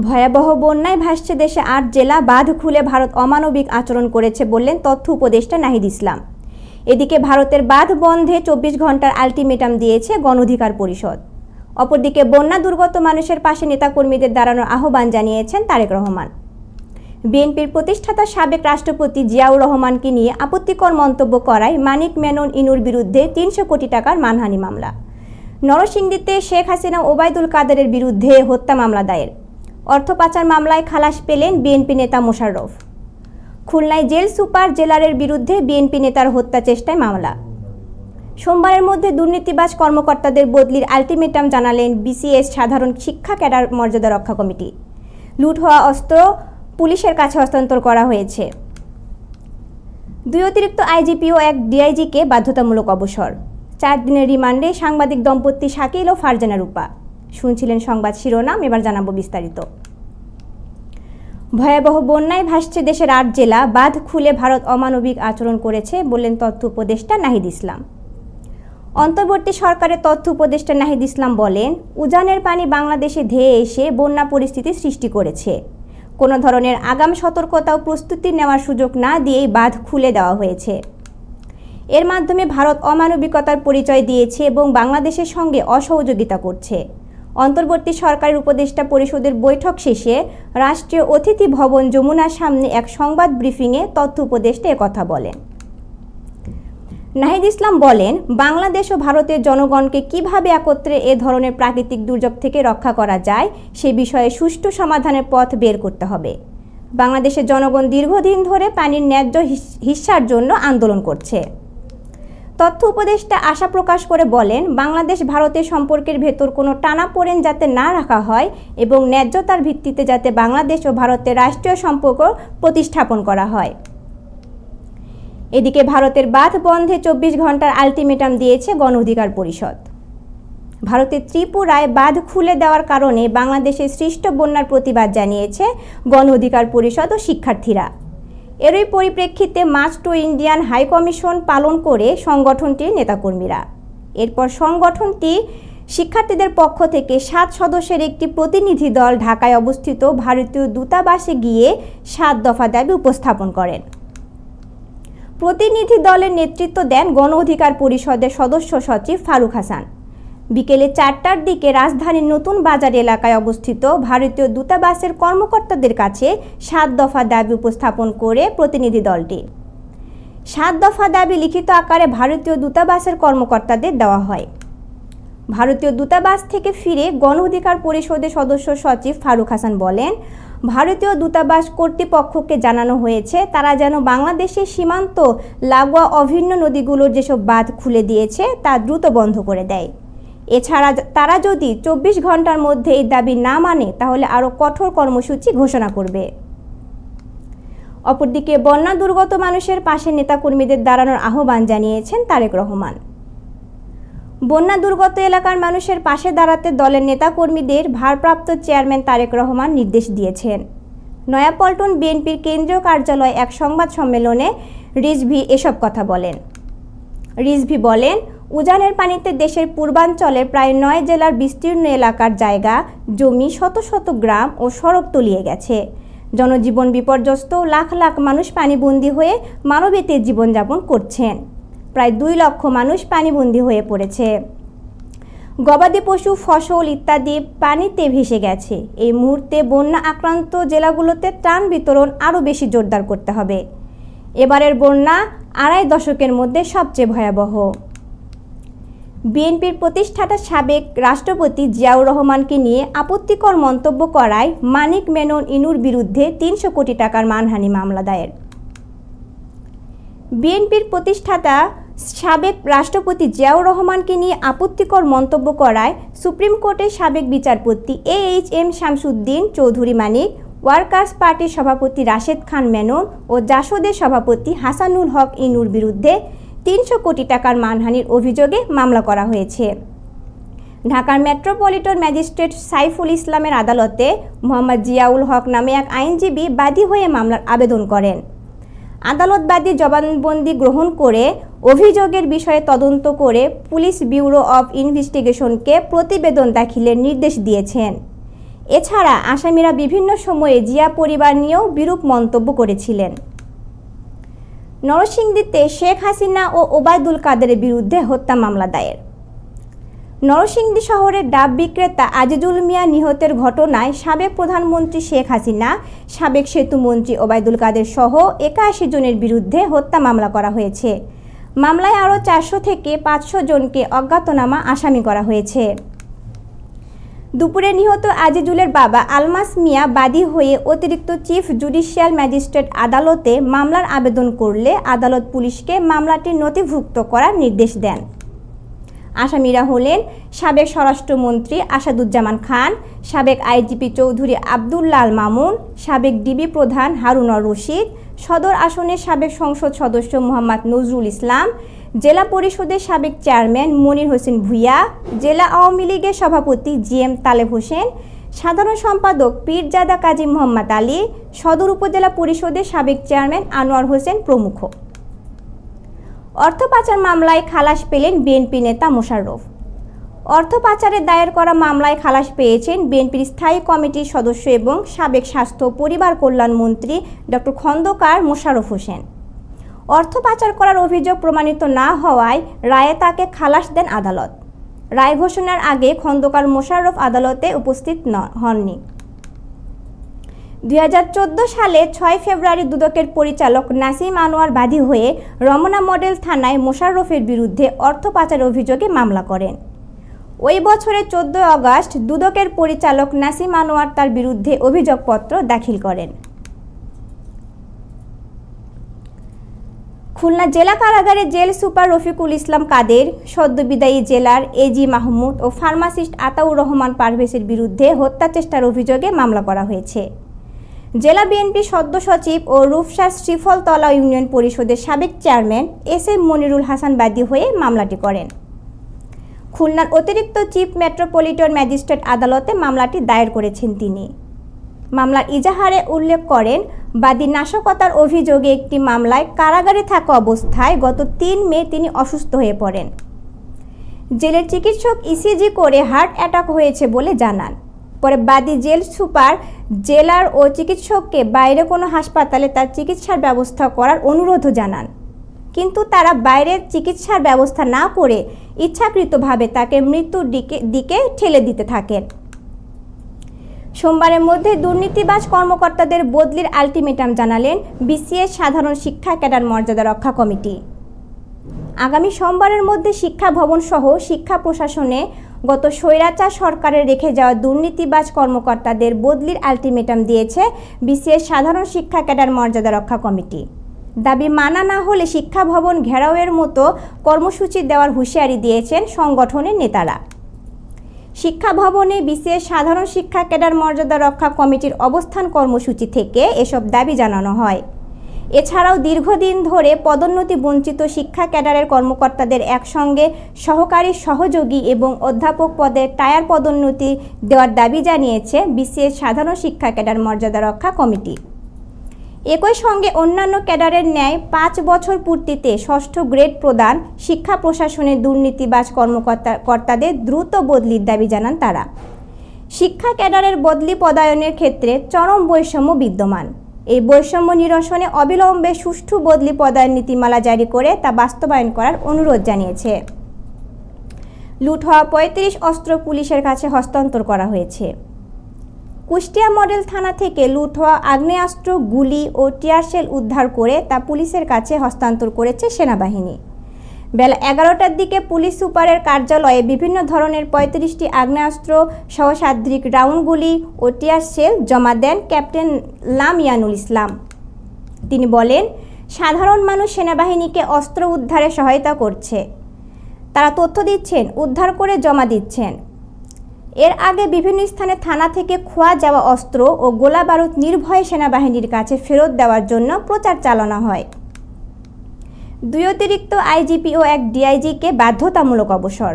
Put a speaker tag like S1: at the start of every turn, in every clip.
S1: ভয়াবহ বন্যায় ভাসছে দেশে আট জেলা, বাঁধ খুলে ভারত অমানবিক আচরণ করেছে বললেন তথ্য উপদেষ্টা নাহিদ ইসলাম। এদিকে ভারতের বাঁধ বন্ধে চব্বিশ ঘণ্টার আলটিমেটাম দিয়েছে গণঅধিকার পরিষদ। অপরদিকে বন্যা দুর্গত মানুষের পাশে নেতাকর্মীদের দাঁড়ানোর আহ্বান জানিয়েছেন তারেক রহমান। বিএনপির প্রতিষ্ঠাতা সাবেক রাষ্ট্রপতি জিয়াউর রহমানকে নিয়ে আপত্তিকর মন্তব্য করায় মানিক মেনন ইনুর বিরুদ্ধে তিনশো কোটি টাকার মানহানি মামলা। নরসিংদীতে শেখ হাসিনা ওবায়দুল কাদেরের বিরুদ্ধে হত্যা মামলা দায়ের। অর্থ পাচার মামলায় খালাস পেলেন বিএনপি নেতা মোশাররফ। খুলনায় জেল সুপার জেলারের বিরুদ্ধে বিএনপি নেতার হত্যা চেষ্টায় মামলা। সোমবারের মধ্যে দুর্নীতিবাজ কর্মকর্তাদের বদলির আলটিমেটাম জানালেন বিসিএস সাধারণ শিক্ষা ক্যাডার মর্যাদা রক্ষা কমিটি। লুট হওয়া অস্ত্র পুলিশের কাছে হস্তান্তর করা হয়েছে। দুই অতিরিক্ত আইজিপি ও এক ডিআইজিকে বাধ্যতামূলক অবসর। চার দিনের রিমান্ডে সাংবাদিক দম্পতি শাকিল ও ফারজানা রূপা। শুনছিলেন সংবাদ শিরোনাম, এবার জানাব বিস্তারিত। ভয়াবহ বন্যায় ভাসছে দেশের আট জেলা, বাঁধ খুলে ভারত অমানবিক আচরণ করেছে বললেন তথ্য উপদেষ্টা নাহিদ ইসলাম। অন্তর্বর্তী সরকারের তথ্য উপদেষ্টা নাহিদ ইসলাম বলেন, উজানের পানি বাংলাদেশে ধেয়ে এসে বন্যা পরিস্থিতি সৃষ্টি করেছে। কোনো ধরনের আগাম সতর্কতা ও প্রস্তুতি নেওয়ার সুযোগ না দিয়েই বাঁধ খুলে দেওয়া হয়েছে। এর মাধ্যমে ভারত অমানবিকতার পরিচয় দিয়েছে এবং বাংলাদেশের সঙ্গে অসহযোগিতা করছে। অন্তর্বর্তী সরকারের উপদেষ্টা পরিষদের বৈঠক শেষে রাষ্ট্রীয় অতিথি ভবন যমুনার সামনে এক সংবাদ ব্রিফিংয়ে তথ্য উপদেষ্টা কথা বলেন। নাহিদ ইসলাম বলেন, বাংলাদেশ ও ভারতের জনগণকে কীভাবে একত্রে এ ধরনের প্রাকৃতিক দুর্যোগ থেকে রক্ষা করা যায়, সে বিষয়ে সুষ্ঠু সমাধানের পথ বের করতে হবে। বাংলাদেশের জনগণ দীর্ঘদিন ধরে পানির ন্যায্য হিস- হিস্যার জন্য আন্দোলন করছে। তথ্য উপদেষ্টা আশা প্রকাশ করে বলেন, বাংলাদেশ ভারতের সম্পর্কের ভেতর কোনো টানাপোড়েন যাতে না রাখা হয় এবং ন্যায্যতার ভিত্তিতে যাতে বাংলাদেশ ও ভারতের রাষ্ট্রীয় সম্পর্ক প্রতিস্থাপন করা হয়। এদিকে ভারতের বাঁধ বন্ধে চব্বিশ ঘণ্টার আলটিমেটাম দিয়েছে গণ অধিকার পরিষদ। ভারতের ত্রিপুরায় বাঁধ খুলে দেওয়ার কারণে বাংলাদেশের সৃষ্ট বন্যার প্রতিবাদ জানিয়েছে গণ অধিকার পরিষদ ও শিক্ষার্থীরা। এরই পরিপ্রেক্ষিতে march to Indian High Commission পালন করে সংগঠনটির নেতাকর্মীরা। এরপর সংগঠনটি শিক্ষার্থীদের পক্ষ থেকে সাত সদস্যের একটি প্রতিনিধি দল ঢাকায় অবস্থিত ভারতীয় দূতাবাসে গিয়ে সাত দফা দাবি উপস্থাপন করেন। প্রতিনিধি দলের নেতৃত্ব দেন গণ অধিকার পরিষদের সদস্য সচিব ফারুক হাসান। বিকেলে চারটার দিকে রাজধানীর নতুন বাজার এলাকায় অবস্থিত ভারতীয় দূতাবাসের কর্মকর্তাদের কাছে সাত দফা দাবি উপস্থাপন করে প্রতিনিধি দলটি। সাত দফা দাবি লিখিত আকারে ভারতীয় দূতাবাসের কর্মকর্তাদের দেওয়া হয়। ভারতীয় দূতাবাস থেকে ফিরে গণ অধিকার পরিষদের সদস্য সচিব ফারুক হাসান বলেন, ভারতীয় দূতাবাস কর্তৃপক্ষকে জানানো হয়েছে, তারা যেন বাংলাদেশের সীমান্ত লাগোয়া অভিন্ন নদীগুলোর যেসব বাঁধ খুলে দিয়েছে, তা দ্রুত বন্ধ করে দেয়। এছাড়া তারা যদি চব্বিশ ঘণ্টার মধ্যে এই দাবি না মানে তাহলে আরও কঠোর কর্মসূচি ঘোষণা করবে। অপরদিকে বন্যা দুর্গত মানুষের পাশে নেতাকর্মীদের দাঁড়ানোর আহ্বান জানিয়েছেন তারেক রহমান। বন্যা দুর্গত এলাকার মানুষের পাশে দাঁড়াতে দলের নেতাকর্মীদের ভারপ্রাপ্ত চেয়ারম্যান তারেক রহমান নির্দেশ দিয়েছেন। নয়াপল্টন বিএনপির কেন্দ্রীয় কার্যালয়ে এক সংবাদ সম্মেলনে রিজভি এসব কথা বলেন। রিজভি বলেন উজানের পানিতে দেশের পূর্বাঞ্চলের প্রায় নয় জেলার বিস্তীর্ণ এলাকার জায়গা, জমি শত শত গ্রাম ও সড়ক তলিয়ে গেছে। জনজীবন বিপর্যস্ত, লাখ লাখ মানুষ পানিবন্দী হয়ে মানবেতে জীবনযাপন করছেন। প্রায় দুই লক্ষ মানুষ পানিবন্দী হয়ে পড়েছে। গবাদি পশু, ফসল ইত্যাদি পানিতে ভেসে গেছে। এই মুহূর্তে বন্যা আক্রান্ত জেলাগুলোতে ত্রাণ বিতরণ আরও বেশি জোরদার করতে হবে। এবারের বন্যা আড়াই দশকের মধ্যে সবচেয়ে ভয়াবহ। বিএনপির প্রতিষ্ঠাতা সাবেক রাষ্ট্রপতি জিয়াউর রহমানকে নিয়ে আপত্তিকর মন্তব্য করায় মানিক মেনন ইনুর বিরুদ্ধে তিনশো কোটি টাকার মানহানি মামলা দায়ের। বিএনপির প্রতিষ্ঠাতা সাবেক রাষ্ট্রপতি জিয়াউর রহমানকে নিয়ে আপত্তিকর মন্তব্য করায় সুপ্রিম কোর্টের সাবেক বিচারপতি A H M Shamsuddin Chowdhury Manik, Workers পার্টির সভাপতি রাশেদ খান মেনন ও জাসদের সভাপতি হাসানুল হক ইনুর বিরুদ্ধে তিনশো কোটি টাকার মানহানির অভিযোগে মামলা করা হয়েছে। ঢাকার মেট্রোপলিটন ম্যাজিস্ট্রেট সাইফুল ইসলামের আদালতে মোহাম্মদ জিয়াউল হক নামে এক আইনজীবী বাদী হয়ে মামলার আবেদন করেন। আদালত বাদী জবানবন্দি গ্রহণ করে অভিযোগের বিষয়ে তদন্ত করে পুলিশ ব্যুরো অব ইনভেস্টিগেশনকে প্রতিবেদন দাখিলের নির্দেশ দিয়েছেন। এছাড়া আসামিরা বিভিন্ন সময়ে জিয়া পরিবার নিয়েও বিরূপ মন্তব্য করেছিলেন। নরসিংদীতে শেখ হাসিনা ও ওবায়দুল কাদের বিরুদ্ধে হত্যা মামলা দায়ের। নরসিংদী শহরের ডাব বিক্রেতা আজিজুল মিয়া নিহতের ঘটনায় সাবেক প্রধানমন্ত্রী শেখ হাসিনা, সাবেক সেতুমন্ত্রী ওবায়দুল কাদের সহ একাশি জনের বিরুদ্ধে হত্যা মামলা করা হয়েছে। মামলায় আরও চারশো থেকে পাঁচশো জনকে অজ্ঞাতনামা আসামি করা হয়েছে। দুপুরে নিহত আজিজুলের বাবা আলমাস মিয়া বাদী হয়ে অতিরিক্ত চিফ জুডিশিয়াল ম্যাজিস্ট্রেট আদালতে মামলার আবেদন করলে আদালত পুলিশকে মামলাটি নথিভুক্ত করার নির্দেশ দেন। আসামিরা হলেন সাবেক স্বরাষ্ট্রমন্ত্রী আসাদুজ্জামান খান, সাবেক আইজিপি চৌধুরী আবদুল্লাল মামুন, সাবেক ডিবি প্রধান হারুনর রশিদ, সদর আসনের সাবেক সংসদ সদস্য মোহাম্মদ নজরুল ইসলাম জেলা পরিষদের সাবেক চেয়ারম্যান মনির হোসেন ভুইয়া, জেলা আওয়ামী লীগের সভাপতি জি এম তালেব হোসেন, সাধারণ সম্পাদক পীরজাদা কাজী মোহাম্মদ আলী, সদর উপজেলা পরিষদের সাবেক চেয়ারম্যান আনোয়ার হোসেন প্রমুখ। অর্থ পাচার মামলায় খালাস পেলেন বিএনপি নেতা মোশাররফ। অর্থ পাচারের দায়ের করা মামলায় খালাস পেয়েছেন বিএনপির স্থায়ী কমিটির সদস্য এবং সাবেক স্বাস্থ্য পরিবার কল্যাণ মন্ত্রী ডক্টর খন্দকার মোশাররফ হোসেন। অর্থ পাচার করার অভিযোগ প্রমাণিত না হওয়ায় রায়ে তাকে খালাস দেন আদালত। রায় ঘোষণার আগে খন্দকার মোশাররফ আদালতে উপস্থিত হননি। দু হাজার চোদ্দ সালে ছয় ফেব্রুয়ারি দুদকের পরিচালক নাসিম আনোয়ার বাদী হয়ে রমনা মডেল থানায় মোশাররফের বিরুদ্ধে অর্থ পাচার অভিযোগে মামলা করেন। ওই বছরের চোদ্দই আগস্ট দুদকের পরিচালক নাসিম আনোয়ার তার বিরুদ্ধে অভিযোগপত্র দাখিল করেন। খুলনা জেলা কারাগারে জেল সুপার রফিকুল ইসলাম কাদের, সদ্যবিদায়ী জেলার এজি মাহমুদ ও ফার্মাসিস্ট আতাউর রহমান পারভেজের বিরুদ্ধে হত্যা চেষ্টার অভিযোগে মামলা করা হয়েছে। জেলা বিএনপি সদ্য সচিব ও রূপসার শ্রীফলতলা ইউনিয়ন পরিষদের সাবেক chairman S M Monirul Hasan বাদী হয়ে মামলাটি করেন। খুলনার অতিরিক্ত চিফ মেট্রোপলিটন ম্যাজিস্ট্রেট আদালতে মামলাটি দায়ের করেছেন তিনি। মামলার ইজাহারে উল্লেখ করেন, বাদী নাশকতার অভিযোগে একটি মামলায় কারাগারে থাকা অবস্থায় গত তিন মে তিনি অসুস্থ হয়ে পড়েন। জেলের চিকিৎসক ইসিজি করে হার্ট অ্যাটাক হয়েছে বলে জানান। পরে বাদী জেল সুপার, জেলার ও চিকিৎসককে বাইরে কোনো হাসপাতালে তার চিকিৎসার ব্যবস্থা করার অনুরোধও জানান। কিন্তু তারা বাইরের চিকিৎসার ব্যবস্থা না করে ইচ্ছাকৃতভাবে তাকে মৃত্যুর দিকে দিকে ঠেলে দিতে থাকেন। সোমবারের মধ্যে দুর্নীতিবাজ কর্মকর্তাদের বদলির আলটিমেটাম জানালেন বিসিএস সাধারণ শিক্ষা ক্যাডার মর্যাদা রক্ষা কমিটি। আগামী সোমবারের মধ্যে শিক্ষা ভবন সহ শিক্ষা প্রশাসনে গত স্বৈরাচার সরকারের রেখে যাওয়া দুর্নীতিবাজ কর্মকর্তাদের বদলির আলটিমেটাম দিয়েছে বিসিএস সাধারণ শিক্ষা ক্যাডার মর্যাদা রক্ষা কমিটি। দাবি মানা না হলে শিক্ষা ভবন ঘেরাওয়ের মতো কর্মসূচি দেওয়ার হুঁশিয়ারি দিয়েছেন সংগঠনের নেতারা। শিক্ষা ভবনে বিসিএস সাধারণ শিক্ষা ক্যাডার মর্যাদা রক্ষা কমিটির অবস্থান কর্মসূচি থেকে এসব দাবি জানানো হয়। এছাড়াও দীর্ঘদিন ধরে পদোন্নতি বঞ্চিত শিক্ষা ক্যাডারের কর্মকর্তাদের একসঙ্গে সহকারী সহযোগী এবং অধ্যাপক পদে টায়ার পদোন্নতি দেওয়ার দাবি জানিয়েছে বিসিএস সাধারণ শিক্ষা ক্যাডার মর্যাদা রক্ষা কমিটি। একই সঙ্গে অন্যান্য ক্যাডারের ন্যায় পাঁচ বছর পূর্তিতে ষষ্ঠ গ্রেড প্রদান শিক্ষা প্রশাসনের দুর্নীতিবাজ কর্মকর্তা কর্তাদের দ্রুত বদলির দাবি জানান তারা। শিক্ষা ক্যাডারের বদলি পদায়নের ক্ষেত্রে চরম বৈষম্য বিদ্যমান। এই বৈষম্য নিরসনে অবিলম্বে সুষ্ঠু বদলি পদায়ন নীতিমালা জারি করে তা বাস্তবায়ন করার অনুরোধ জানিয়েছে। লুট হওয়া পঁয়ত্রিশ অস্ত্র পুলিশের কাছে হস্তান্তর করা হয়েছে। কুষ্টিয়া মডেল থানা থেকে লুট হওয়া আগ্নেয়াস্ত্র, গুলি ও টিয়ারশেল উদ্ধার করে তা পুলিশের কাছে হস্তান্তর করেছে সেনাবাহিনী। বেলা এগারোটার দিকে পুলিশ সুপারের কার্যালয়ে বিভিন্ন ধরনের পঁয়ত্রিশটি আগ্নেয়াস্ত্র সহ সাদ্রিক রাউন্ড গুলি ও টিয়ারশেল জমা দেন ক্যাপ্টেন লামিয়ানুল ইসলাম। তিনি বলেন, সাধারণ মানুষ সেনাবাহিনীকে অস্ত্র উদ্ধারে সহায়তা করছে। তারা তথ্য দিচ্ছেন, উদ্ধার করে জমা দিচ্ছেন। এর আগে বিভিন্ন স্থানে থানা থেকে খোয়া যাওয়া অস্ত্র ও গোলা বারুদ নির্ভয়ে সেনাবাহিনীর কাছে ফেরত দেওয়ার জন্য প্রচার চালানো হয়। দুই অতিরিক্ত আইজিপি ও এক ডিআইজিকে বাধ্যতামূলক অবসর।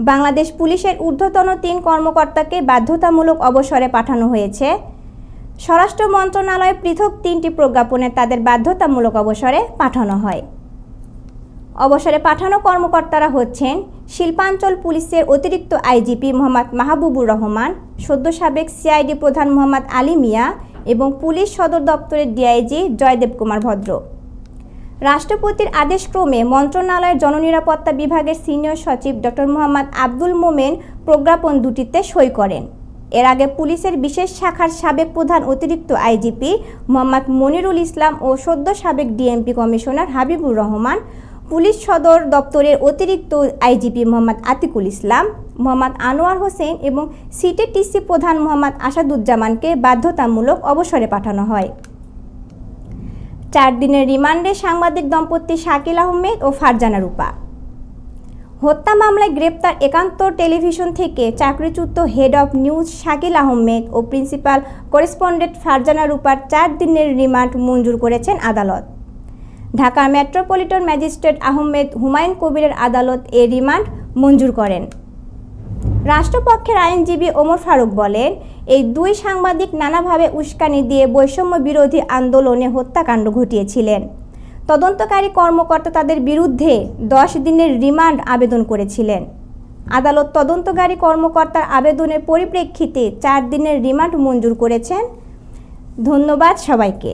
S1: বাংলাদেশ পুলিশের ঊর্ধ্বতন তিন কর্মকর্তাকে বাধ্যতামূলক অবসরে পাঠানো হয়েছে। স্বরাষ্ট্র মন্ত্রণালয় পৃথক তিনটি প্রজ্ঞাপনে তাদের বাধ্যতামূলক অবসরে পাঠানো হয়। অবসরে পাঠানো কর্মকর্তারা হচ্ছেন শিল্পাঞ্চল পুলিশের অতিরিক্ত আইজিপি মোহাম্মদ মাহবুবুর রহমান, সদ্য সাবেক সিআইডি প্রধান মোহাম্মদ আলী মিয়া এবং পুলিশ সদর দপ্তরের ডিআইজি জয়দেব কুমার ভদ্র। রাষ্ট্রপতির আদেশক্রমে মন্ত্রণালয়ের জননিরাপত্তা বিভাগের সিনিয়র সচিব ডক্টর মোহাম্মদ আব্দুল মোমেন প্রজ্ঞাপন দুটিতে সই করেন। এর আগে পুলিশের বিশেষ শাখার সাবেক প্রধান অতিরিক্ত আইজিপি মোহাম্মদ মনিরুল ইসলাম ও সদ্য সাবেক DMP commissioner Habibur Rahman police সদর দপ্তরের অতিরিক্ত আইজিপি মোহাম্মদ আতিকুল ইসলাম, মোহাম্মদ আনোয়ার হোসেন এবং সিটেটিসি প্রধান মোহাম্মদ আসাদুজ্জামানকে বাধ্যতামূলক অবসরে পাঠানো হয়। চার দিনের রিমান্ডে সাংবাদিক দম্পতি শাকিল আহমেদ ও ফারজানা রূপা। হত্যা মামলায় গ্রেপ্তার একান্ত টেলিভিশন থেকে চাকরিচ্যুত head of news Shakil Ahmed O principal correspondent Farzana রূপার চার দিনের রিমান্ড মঞ্জুর করেছেন আদালত। ঢাকা মেট্রোপলিটন ম্যাজিস্ট্রেট আহমেদ হুমায়ুন কবিরের আদালত এ রিমান্ড মঞ্জুর করেন। রাষ্ট্রপক্ষের আইনজীবী ওমর ফারুক বলেন, এই দুই সাংবাদিক নানাভাবে উস্কানি দিয়ে বৈষম্য বিরোধী আন্দোলনে হত্যাকাণ্ড ঘটিয়েছিলেন। তদন্তকারী কর্মকর্তা তাদের বিরুদ্ধে দশ দিনের রিমান্ড আবেদন করেছিলেন। আদালত তদন্তকারী কর্মকর্তার আবেদনের পরিপ্রেক্ষিতে চার দিনের রিমান্ড মঞ্জুর করেছেন। ধন্যবাদ সবাইকে।